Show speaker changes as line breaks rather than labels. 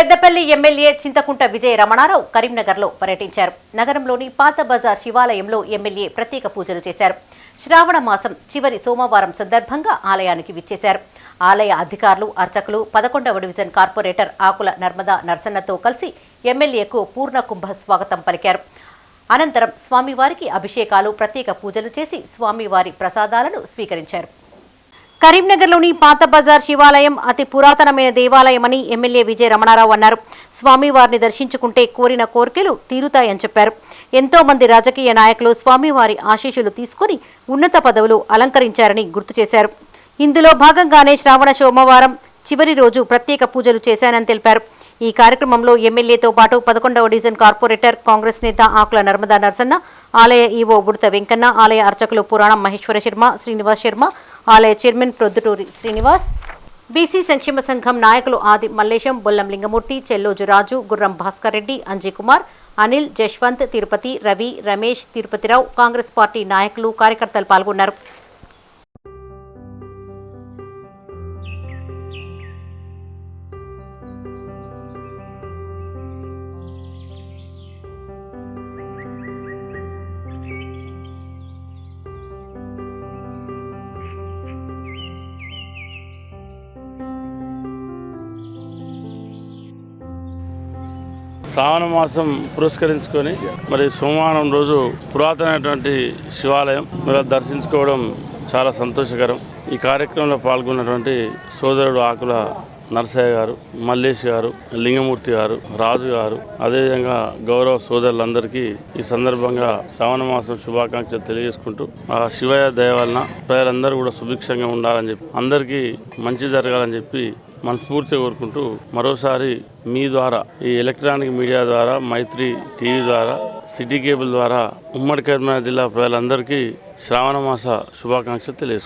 Peddapalli MLA Chintakunta Vijaya Ramanarao కరీంనగర్లో పర్యటించారు. నగరంలోని పాత బజార్ శివాలయంలో ఎమ్మెల్యే ప్రత్యేక పూజలు చేశారు. శ్రావణ మాసం చివరి సోమవారం సందర్భంగా ఆలయానికి విచ్చేశారు. ఆలయ అధికారులు అర్చకులు పదకొండవ డివిజన్ కార్పొరేటర్ ఆకుల నర్మదా నర్సన్నతో కలిసి ఎమ్మెల్యేకు పూర్ణ కుంభ స్వాగతం పలికారు. అనంతరం స్వామివారికి అభిషేకాలు ప్రత్యేక పూజలు చేసి స్వామివారి ప్రసాదాలను స్వీకరించారు. కరీంనగర్లోని పాత బజార్ శివాలయం అతి పురాతనమైన దేవాలయమని ఎమ్మెల్యే విజయ రమణారావు అన్నారు స్వామివారిని దర్శించుకుంటే కోరిన కోరికలు తీరుతాయని చెప్పారు. ఎంతో మంది రాజకీయ నాయకులు స్వామివారి ఆశీస్సులు తీసుకుని ఉన్నత పదవులు అలంకరించారని గుర్తు చేశారు. ఇందులో భాగంగానే శ్రావణ సోమవారం చివరి రోజు ప్రత్యేక పూజలు చేశానని తెలిపారు. ఈ కార్యక్రమంలో ఎమ్మెల్యేతో పాటు పదకొండవ డివిజన్ కార్పొరేటర్ కాంగ్రెస్ నేత ఆకుల నర్మదా నరసన్న ఆలయ ఈవో బుడత వెంకన్న ఆలయ అర్చకులు పురాణం మహేశ్వర శర్మ శ్రీనివాస్ శర్మ ఆలయ చైర్మన్ ప్రొద్దుటూరి శ్రీనివాస్ బీసీ సంక్షేమ సంఘం నాయకులు ఆది మల్లేశం బొల్లం లింగమూర్తి చెల్లోజు రాజు గుర్రం భాస్కర్ రెడ్డి అంజయ్ కుమార్ అనిల్ జశ్వంత్ తిరుపతి రవి రమేష్ తిరుపతిరావు కాంగ్రెస్ పార్టీ నాయకులు కార్యకర్తలు పాల్గొన్నారు.
శ్రావణ మాసం పురస్కరించుకొని మరి సోమవారం రోజు పురాతనమైనటువంటి శివాలయం మరి దర్శించుకోవడం చాలా సంతోషకరం. ఈ కార్యక్రమంలో పాల్గొన్నటువంటి సోదరుడు ఆకుల నరసయ్య గారు మల్లేష్ గారు లింగమూర్తి గారు రాజు గారు అదేవిధంగా గౌరవ సోదరులందరికీ ఈ సందర్భంగా శ్రావణ మాసం శుభాకాంక్షలు తెలియజేసుకుంటూ ఆ శివయ్య దయ వలన ప్రజలందరూ కూడా సుభిక్షంగా ఉండాలని చెప్పి అందరికీ మంచి జరగాలని చెప్పి మనస్ఫూర్తిగా కోరుకుంటూ మరోసారి మీ ద్వారా ఈ ఎలక్ట్రానిక్ మీడియా ద్వారా మైత్రి టీవీ ద్వారా సిటీ కేబుల్ ద్వారా ఉమ్మడి కరీంనగర్ జిల్లా ప్రజలందరికీ శ్రావణ మాస శుభాకాంక్షలు తెలియజేసుకుంటున్నాను.